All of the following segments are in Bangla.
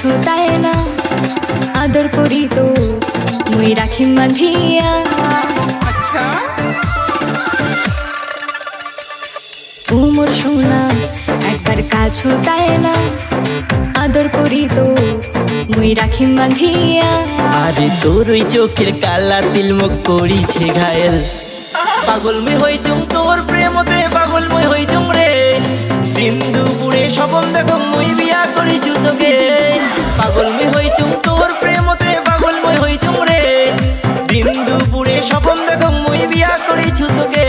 তাই না আদর করি তো মুই রাখি মাধিয়া। আচ্ছা। উমর সোনা একবার কাছো তাই না আদর করি তো মুই রাখি মাধিয়া। আরে তোর ওই চোখের কালা তিলমুখ করিছে ঘায়েল। পাগল মে হইছুম তোর প্রেমতে পাগল মই হইছুম রে। দিন দুপুরে স্বপন দেখো পাগল মে হইছুম তোর প্রেমতে পাগল মই হইছুম রে। দিন দুপুরে স্বপন দেখো, মই বিয়া করিছু তোকে।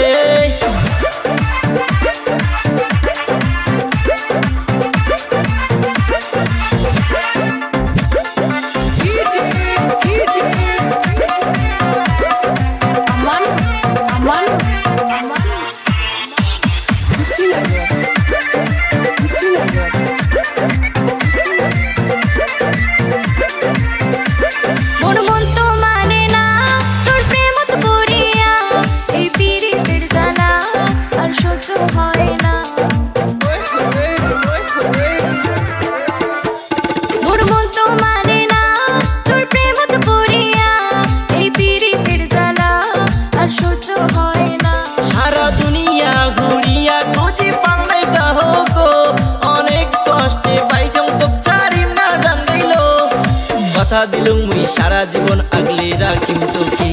কথা দিলুম মুই সারা জীবন আগলে রাখিম তোকে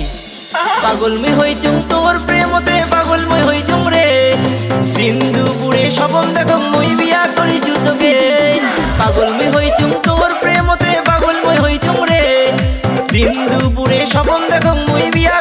পাগল মুই হইছুম তোর প্রেমতে পাগল মুই হইছুম রে। দিন দুপুরে স্বপন দেখো, মুই বিয়া করিছু তোকে। পাগল মুই হইছুম তোর প্রেমতে পাগল মুই হইছুম রে। দিন দুপুরে স্বপন দেখো, মুই বিয়া